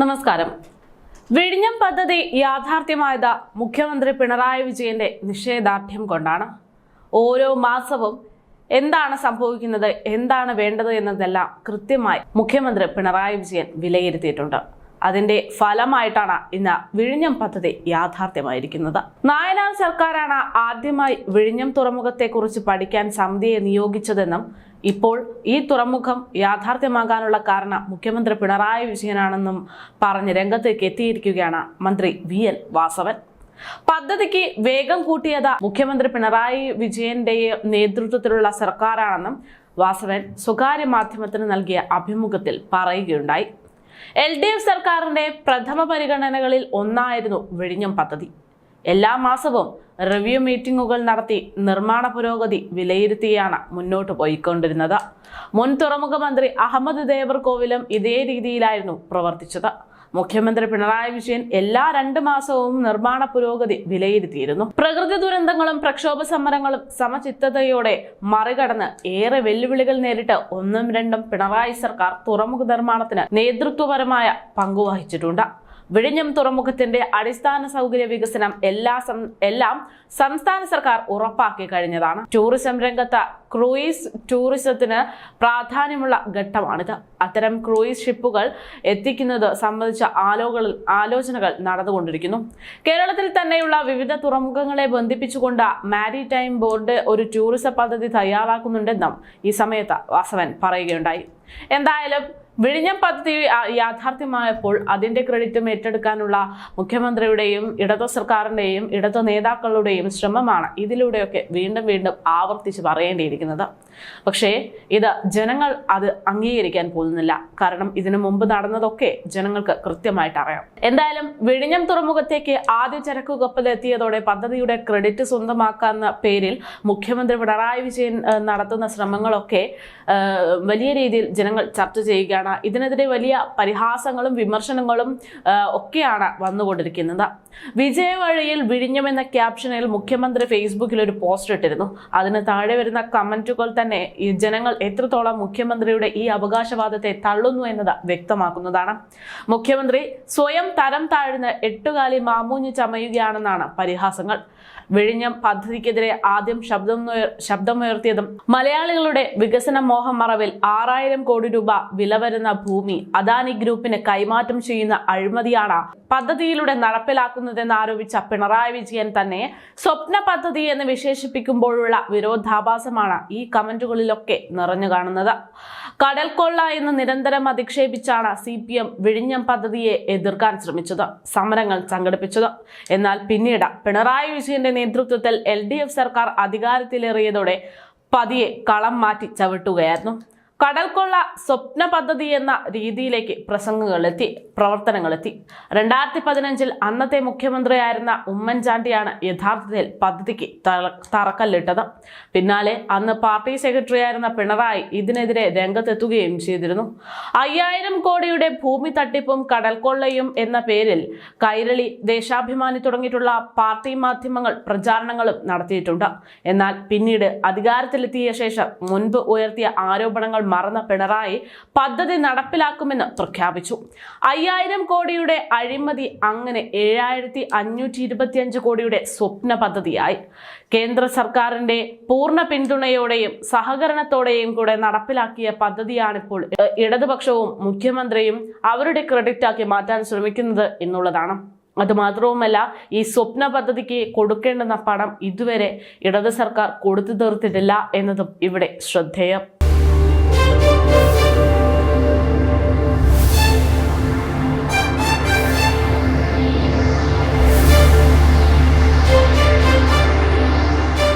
നമസ്കാരം. വിഴിഞ്ഞം പദ്ധതി യാഥാർത്ഥ്യമായത് മുഖ്യമന്ത്രി പിണറായി വിജയന്റെ നിഷേധാർഢ്യം കൊണ്ടാണ്. ഓരോ മാസവും എന്താണ് സംഭവിക്കുന്നത് എന്താണ് വേണ്ടത് എന്നതെല്ലാം കൃത്യമായി മുഖ്യമന്ത്രി പിണറായി വിജയൻ വിലയിരുത്തിയിട്ടുണ്ട്. അതിന്റെ ഫലമായിട്ടാണ് ഇന്ന് വിഴിഞ്ഞം പദ്ധതി യാഥാർത്ഥ്യമായിരിക്കുന്നത്. നായനാർ സർക്കാരാണ് ആദ്യമായി വിഴിഞ്ഞം തുറമുഖത്തെക്കുറിച്ച് പഠിക്കാൻ സമിതിയെ നിയോഗിച്ചതെന്നും ഇപ്പോൾ ഈ തുറമുഖം യാഥാർത്ഥ്യമാകാനുള്ള കാരണം മുഖ്യമന്ത്രി പിണറായി വിജയനാണെന്നും പറഞ്ഞ് രംഗത്തേക്ക് എത്തിയിരിക്കുകയാണ് മന്ത്രി വി എൻ വാസവൻ. പദ്ധതിക്ക് വേഗം കൂട്ടിയത് മുഖ്യമന്ത്രി പിണറായി വിജയന്റെ നേതൃത്വത്തിലുള്ള സർക്കാരാണെന്നും വാസവൻ സ്വകാര്യ മാധ്യമത്തിന് നൽകിയ അഭിമുഖത്തിൽ പറയുകയുണ്ടായി. എൽ ഡി എഫ് സർക്കാരിന്റെ പ്രഥമ പരിഗണനകളിൽ ഒന്നായിരുന്നു വിഴിഞ്ഞം പദ്ധതി. എല്ലാ മാസവും റിവ്യൂ മീറ്റിംഗുകൾ നടത്തി നിർമ്മാണ പുരോഗതി വിലയിരുത്തിയാണ് മുന്നോട്ട് പോയിക്കൊണ്ടിരുന്നത്. മുൻ തുറമുഖ മന്ത്രി അഹമ്മദ് ദേവർകോവിലും ഇതേ രീതിയിലായിരുന്നു പ്രവർത്തിച്ചത്. മുഖ്യമന്ത്രി പിണറായി വിജയൻ എല്ലാ രണ്ട് മാസവും നിർമ്മാണ പുരോഗതി വിലയിരുത്തിയിരുന്നു. പ്രകൃതി ദുരന്തങ്ങളും പ്രക്ഷോഭ സമരങ്ങളും സമചിത്തതയോടെ മറികടന്ന് ഏറെ വെല്ലുവിളികൾ നേരിട്ട് ഒന്നും രണ്ടും പിണറായി സർക്കാർ തുറമുഖ നിർമ്മാണത്തിന് നേതൃത്വപരമായ പങ്കുവഹിച്ചിട്ടുണ്ട് വിഴിഞ്ഞം തുറമുഖത്തിന്റെ അടിസ്ഥാന സൗകര്യ വികസനം എല്ലാ എല്ലാം സംസ്ഥാന സർക്കാർ ഉറപ്പാക്കി കഴിഞ്ഞതാണ്. ടൂറിസം രംഗത്ത് ക്രൂയിസ് ടൂറിസത്തിന് പ്രാധാന്യമുള്ള ഘട്ടമാണിത്. അത്തരം ക്രൂയിസ് ഷിപ്പുകൾ എത്തിക്കുന്നത് സംബന്ധിച്ച ആലോകൾ ആലോചനകൾ നടന്നുകൊണ്ടിരിക്കുന്നു. കേരളത്തിൽ തന്നെയുള്ള വിവിധ തുറമുഖങ്ങളെ ബന്ധിപ്പിച്ചുകൊണ്ട് മാരിടൈം ബോർഡ് ഒരു ടൂറിസം പദ്ധതി തയ്യാറാക്കുന്നുണ്ടെന്നും ഈ സമയത്ത് വാസവൻ പറയുകയുണ്ടായി. എന്തായാലും വിഴിഞ്ഞം പദ്ധതി യാഥാർത്ഥ്യമായപ്പോൾ അതിന്റെ ക്രെഡിറ്റും ഏറ്റെടുക്കാനുള്ള മുഖ്യമന്ത്രിയുടെയും ഇടതു സർക്കാരിന്റെയും ഇടതു നേതാക്കളുടെയും ശ്രമമാണ് ഇതിലൂടെയൊക്കെ വീണ്ടും വീണ്ടും ആവർത്തിച്ച് പറയേണ്ടിയിരിക്കുന്നത്. പക്ഷേ ഇത് ജനങ്ങൾ അത് അംഗീകരിക്കാൻ പോകുന്നില്ല. കാരണം ഇതിനു മുമ്പ് നടന്നതൊക്കെ ജനങ്ങൾക്ക് കൃത്യമായിട്ട് അറിയാം. എന്തായാലും വിഴിഞ്ഞം തുറമുഖത്തേക്ക് ആദ്യ ചരക്കു കപ്പൽ എത്തിയതോടെ പദ്ധതിയുടെ ക്രെഡിറ്റ് സ്വന്തമാക്കാന്ന പേരിൽ മുഖ്യമന്ത്രി പിണറായി വിജയൻ നടത്തുന്ന ശ്രമങ്ങളൊക്കെ വലിയ രീതിയിൽ ജനങ്ങൾ ചർച്ച ചെയ്യുകയാണ് ഇതിനെതിരെ വലിയ പരിഹാസങ്ങളും വിമർശനങ്ങളും ഒക്കെയാണ് വന്നുകൊണ്ടിരിക്കുന്നത്. വിജയവഴിയിൽ വിഴിഞ്ഞം എന്ന ക്യാപ്ഷനിൽ മുഖ്യമന്ത്രി ഫേസ്ബുക്കിൽ ഒരു പോസ്റ്റ് ഇട്ടിരുന്നു. അതിന് താഴെ വരുന്ന കമന്റുകൾ തന്നെ ജനങ്ങൾ എത്രത്തോളം മുഖ്യമന്ത്രിയുടെ ഈ അവകാശവാദത്തെ തള്ളുന്നു എന്നത് വ്യക്തമാക്കുന്നതാണ്. മുഖ്യമന്ത്രി സ്വയം തരം താഴ്ന്ന് എട്ടുകാലി മാമൂഞ്ഞ് ചമയുകയാണെന്നാണ് പരിഹാസങ്ങൾ. വിഴിഞ്ഞം പദ്ധതിക്കെതിരെ ആദ്യം ശബ്ദം ശബ്ദമുയർത്തിയതും മലയാളികളുടെ വികസന മോഹം മറവിൽ ആറായിരം കോടി രൂപ വില വരുന്ന ഭൂമി. അദാനി ഗ്രൂപ്പിന് കൈമാറ്റം ചെയ്യുന്ന അഴിമതിയാണ് പദ്ധതിയിലൂടെ നടപ്പിലാക്കുന്നതെന്ന് ആരോപിച്ച പിണറായി വിജയൻ തന്നെ സ്വപ്ന പദ്ധതി എന്ന് വിശേഷിപ്പിക്കുമ്പോഴുള്ള വിരോധാഭാസമാണ് ഈ കമന്റുകളിലൊക്കെ നിറഞ്ഞു കാണുന്നത്. കടൽക്കൊള്ള എന്ന് നിരന്തരം അധിക്ഷേപിച്ചാണ് സി പി എം വിഴിഞ്ഞം പദ്ധതിയെ എതിർക്കാൻ ശ്രമിച്ചത് സമരങ്ങൾ സംഘടിപ്പിച്ചത്. എന്നാൽ പിന്നീട് പിണറായി വിജയന്റെ നേതൃത്വത്തിൽ എൽ സർക്കാർ അധികാരത്തിലേറിയതോടെ പതിയെ കളം മാറ്റി ചവിട്ടുകയായിരുന്നു. കടൽക്കൊള്ള സ്വപ്ന പദ്ധതി എന്ന രീതിയിലേക്ക് പ്രസംഗങ്ങളെത്തി പ്രവർത്തനങ്ങളെത്തി. രണ്ടായിരത്തി പതിനഞ്ചിൽ അന്നത്തെ മുഖ്യമന്ത്രിയായിരുന്ന ഉമ്മൻചാണ്ടിയാണ് യഥാർത്ഥത്തിൽ പദ്ധതിക്ക് തറ- തറക്കല്ലിട്ടത്. പിന്നാലെ അന്ന് പാർട്ടി സെക്രട്ടറിയായിരുന്ന പിണറായി ഇതിനെതിരെ രംഗത്തെത്തുകയും ചെയ്തിരുന്നു. അയ്യായിരം കോടിയുടെ ഭൂമി തട്ടിപ്പും കടൽക്കൊള്ളയും എന്ന പേരിൽ കൈരളി ദേശാഭിമാനി തുടങ്ങിയിട്ടുള്ള പാർട്ടി മാധ്യമങ്ങൾ പ്രചാരണങ്ങളും നടത്തിയിട്ടുണ്ട്. എന്നാൽ പിന്നീട് അധികാരത്തിലെത്തിയ ശേഷം മുൻപ് ഉയർത്തിയ ആരോപണങ്ങൾ മറന്ന പിണറായി പദ്ധതി നടപ്പിലാക്കുമെന്ന് പ്രഖ്യാപിച്ചു. അയ്യായിരം കോടിയുടെ അഴിമതി അങ്ങനെ ഏഴായിരത്തി അഞ്ഞൂറ്റി ഇരുപത്തിയഞ്ച് കോടിയുടെ സ്വപ്ന പദ്ധതിയായി. കേന്ദ്ര സർക്കാരിന്റെ പൂർണ പിന്തുണയോടെയും സഹകരണത്തോടെയും കൂടെ നടപ്പിലാക്കിയ പദ്ധതിയാണിപ്പോൾ ഇടതുപക്ഷവും മുഖ്യമന്ത്രിയും അവരുടെ ക്രെഡിറ്റാക്കി മാറ്റാൻ ശ്രമിക്കുന്നത് എന്നുള്ളതാണ്. അതുമാത്രവുമല്ല ഈ സ്വപ്ന പദ്ധതിക്ക് കൊടുക്കേണ്ടുന്ന പണം ഇതുവരെ ഇടത് സർക്കാർ കൊടുത്തു തീർത്തിട്ടില്ല എന്നതും ഇവിടെ ശ്രദ്ധേയം.